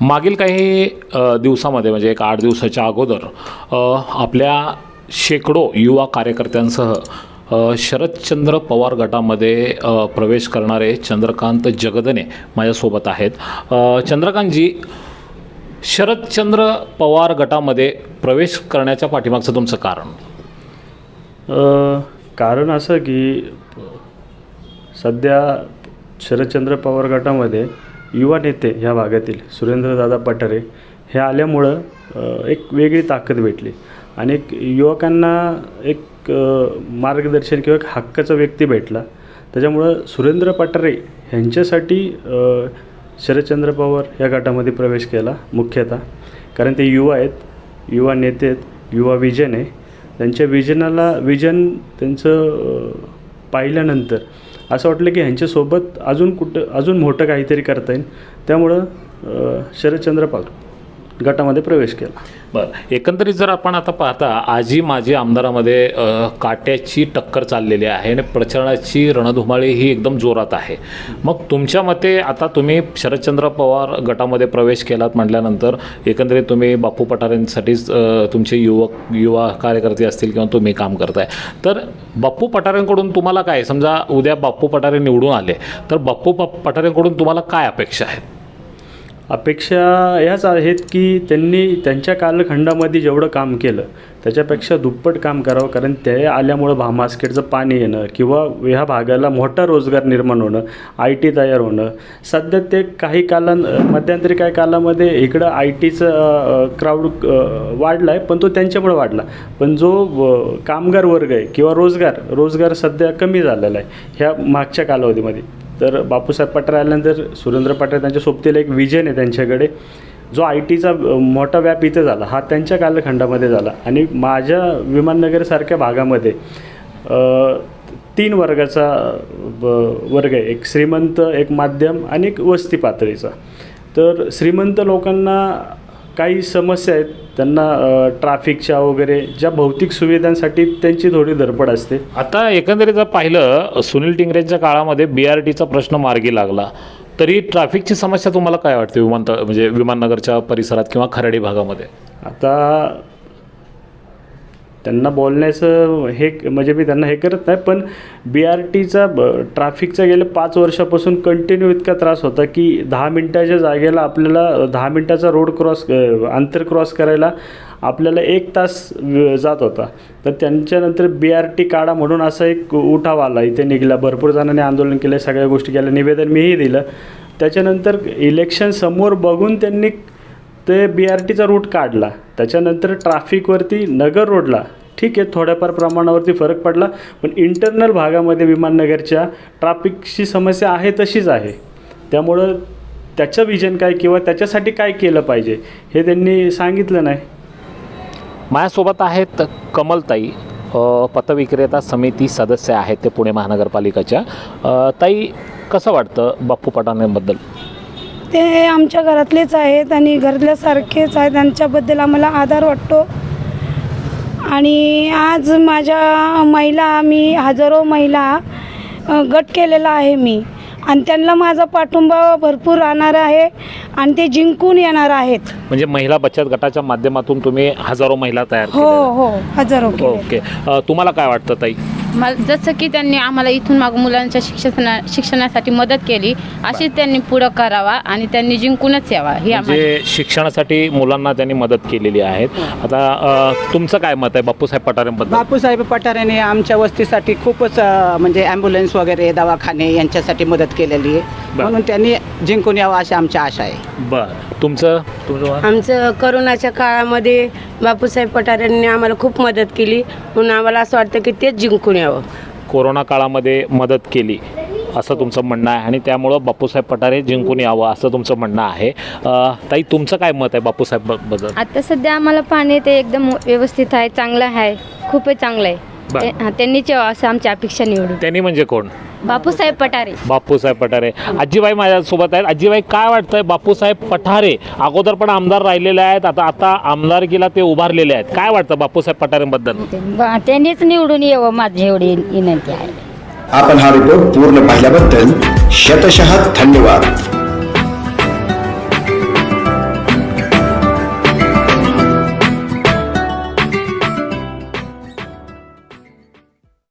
मागील काही दिवसामध्ये म्हणजे एक आठ दिवसाच्या अगोदर आपल्या शेकडो युवा कार्यकर्त्यांसह शरदचंद्र पवार गटामध्ये प्रवेश करणारे चंद्रकांत जगदने माझ्यासोबत आहेत. चंद्रकांतजी शरदचंद्र पवार गटामध्ये प्रवेश करण्याच्या पाठीमागचं तुमचं कारण? कारण असं की सध्या शरदचंद्र पवार गटामध्ये युवा नेते ह्या भागातील सुरेंद्रदादा पठारे हे आल्यामुळं एक वेगळी ताकद भेटली. आणि एक युवकांना एक मार्गदर्शन किंवा एक हक्काचा व्यक्ती भेटला. त्याच्यामुळं सुरेंद्र पठारे ह्यांच्यासाठी शरदचंद्र पवार या गटामध्ये प्रवेश केला मुख्यतः. कारण ते युवा आहेत युवा नेते आहेत युवा विजन आहे. त्यांच्या विजनाला विजन त्यांचं पाहिल्यानंतर असं वाटलं की ह्यांच्यासोबत अजून कुठं अजून मोठं काहीतरी करता येईल. त्यामुळं शरदचंद्र पवार गटामध्ये प्रवेश केला. बरं. एकंदरीत जर आपण आता पाहता आजी माजी आमदारामध्ये काट्याची टक्कर चाललेली आहे आणि प्रचाराची रणधुमाळी ही एकदम जोरात आहे. मग तुमच्या मते आता तुम्ही शरदचंद्र पवार गटामध्ये प्रवेश केलात म्हटल्यानंतर एकंदरीत तुम्ही बापू पठारेंसाठीच तुमचे युवक युवा कार्यकर्ते असतील किंवा तुम्ही काम करताय. तर बाप्पू पठारेंकडून तुम्हाला काय? समजा उद्या बाप्पू पठारे निवडून आले तर बाप्पू पठारेंकडून तुम्हाला काय अपेक्षा आहेत? अपेक्षा ह्याच आहेत की त्यांनी त्यांच्या कालखंडामध्ये जेवढं काम केलं त्याच्यापेक्षा दुप्पट काम करावं कारण ते आल्यामुळं भामास्केटचं पाणी येणं किंवा ह्या भागाला मोठा रोजगार निर्माण होणं आय टी तयार होणं. सध्या ते काही कालां मध्यंतरी काही कालामध्ये इकडं आय टीचं क्राऊड वाढला आहे पण तो त्यांच्यामुळे वाढला. पण जो कामगार वर्ग आहे किंवा रोजगार रोजगार सध्या कमी झालेला आहे ह्या मागच्या कालावधीमध्ये. तर बापूसाहेब पठारे आल्यानंतर सुरेंद्र पठारे त्यांच्या सोबतीला एक विजन आहे त्यांच्याकडे. जो आय टीचा मोठा व्याप इथे झाला. हा त्यांच्या कालखंडामध्ये झाला. आणि माझ्या विमाननगरसारख्या भागामध्ये तीन वर्गाचा ब- वर्ग आहे. एक श्रीमंत एक माध्यम आणि एक वस्ती पातळीचा. तर श्रीमंत लोकांना काही समस्या आहेत त्यांना ट्रॅफिकच्या वगैरे ज्या भौतिक सुविधांसाठी त्यांची थोडी धडपड असते. आता एकंदरीत जर पाहिलं सुनील टिंगरेंच्या काळामध्ये बी आर टीचा प्रश्न मार्गी लागला. तरी ट्रॅफिकची समस्या तुम्हाला काय वाटते विमानतळ म्हणजे विमाननगरच्या परिसरात किंवा खराडी भागामध्ये? आता त्यांना बोलण्याचं हे म्हणजे मी त्यांना हे करत नाही पण बी आर टीचा ब ट्रॅफिकचा गेले पाच वर्षापासून कंटिन्यू इतका त्रास होता की दहा मिनटाच्या जागेला आपल्याला दहा मिनटाचा रोड क्रॉस अंतर क्रॉस करायला आपल्याला एक तास जात होता. तर त्यांच्यानंतर बी आर टी काढा म्हणून असा एक उठाव आला. इथे निघाला भरपूर जणांनी आंदोलन केलं सगळ्या गोष्टी केल्या निवेदन मीही दिलं. त्याच्यानंतर इलेक्शन समोर बघून त्यांनी ते बी आर टीचा रूट काढला. त्याच्यानंतर ट्राफिकवरती नगर रोडला ठीक आहे थोड्याफार प्रमाणावरती फरक पडला पण इंटरनल भागामध्ये विमाननगरच्या ट्राफिकची समस्या आहे तशीच आहे. त्यामुळं त्याचं विजन काय किंवा त्याच्यासाठी काय केलं पाहिजे हे त्यांनी सांगितलं नाही. माझ्यासोबत आहेत कमलताई पतविक्रेता समिती सदस्य आहेत ते पुणे महानगरपालिकेच्या. ताई कसं वाटतं बाप्पू पटाण्याबद्दल ते आमच्या घरातलेच आहेत आणि घरातल्यासारखेच आहेत. त्यांच्याबद्दल आम्हाला आधार वाटतो. आणि आज माझ्या महिला मी हजारो महिला गट केलेला आहे मी. आणि त्यांना माझा पाठिंबा भरपूर राहणार आहे आणि ते जिंकून येणार आहेत. म्हणजे महिला बचत गटाच्या माध्यमातून तुम्ही हजारो महिला तयार हो हो हजारो. ओके. तुम्हाला काय वाटतं ताई? मला जसं की त्यांनी आम्हाला इथून माग मुलांच्या शिक्षणा शिक्षणासाठी मदत केली अशीच त्यांनी पुढं करावा आणि त्यांनी जिंकूनच यावा ही आम्हाला म्हणजे शिक्षणासाठी मुलांना त्यांनी मदत केलेली आहे. आता अ, तुमचं काय मत आहे बापूसाहेब पठारेंबद्दल? बापूसाहेब पठारेने आमच्या वस्तीसाठी खूपच अ, म्हणजे ॲम्ब्युलन्स वगैरे दवाखाने यांच्यासाठी मदत केलेली आहे. बर. म्हणून त्यांनी जिंकून यावं अशी आमची आशा आहे. बरं. तुमचं? तुमचं? आमचं करोनाच्या काळामध्ये बापूसाहेब पठारेंनी आम्हाला खूप मदत केली. म्हणून आम्हाला असं वाटतं की तेच जिंकून यावं. कोरोना काळामध्ये मदत केली असं तुमचं म्हणणं आहे. आणि त्यामुळं बापूसाहेब पठारे जिंकून यावं असं तुमचं म्हणणं आहे. अ, ताई तुमचं काय मत आहे बापूसाहेबबद्दल? आता सध्या आम्हाला पाणी ते एकदम व्यवस्थित आहे चांगलं आहे. खूपच चांगलं बरं. आहे ते- हा, त्यांनीच यावं असं आमची अपेक्षा निवडून त्यांनी म्हणजे कोण? बापूसाहेब पठारे. बापूसाहेब पठारे. आजीबाई माझ्यासोबत आहेत. आजीबाई काय वाटतंय? बापूसाहेब पठारे अगोदर पण आमदार राहिलेले आहेत. आता आता आमदारकीला ते उभारलेले आहेत. काय वाटतं बापूसाहेब पठारेंबद्दल? ब- त्यांनीच निवडून यावं माझी एवढी विनंती आहे. आपण हा रिपोर्ट पूर्ण पाहिल्याबद्दल शतशः धन्यवाद.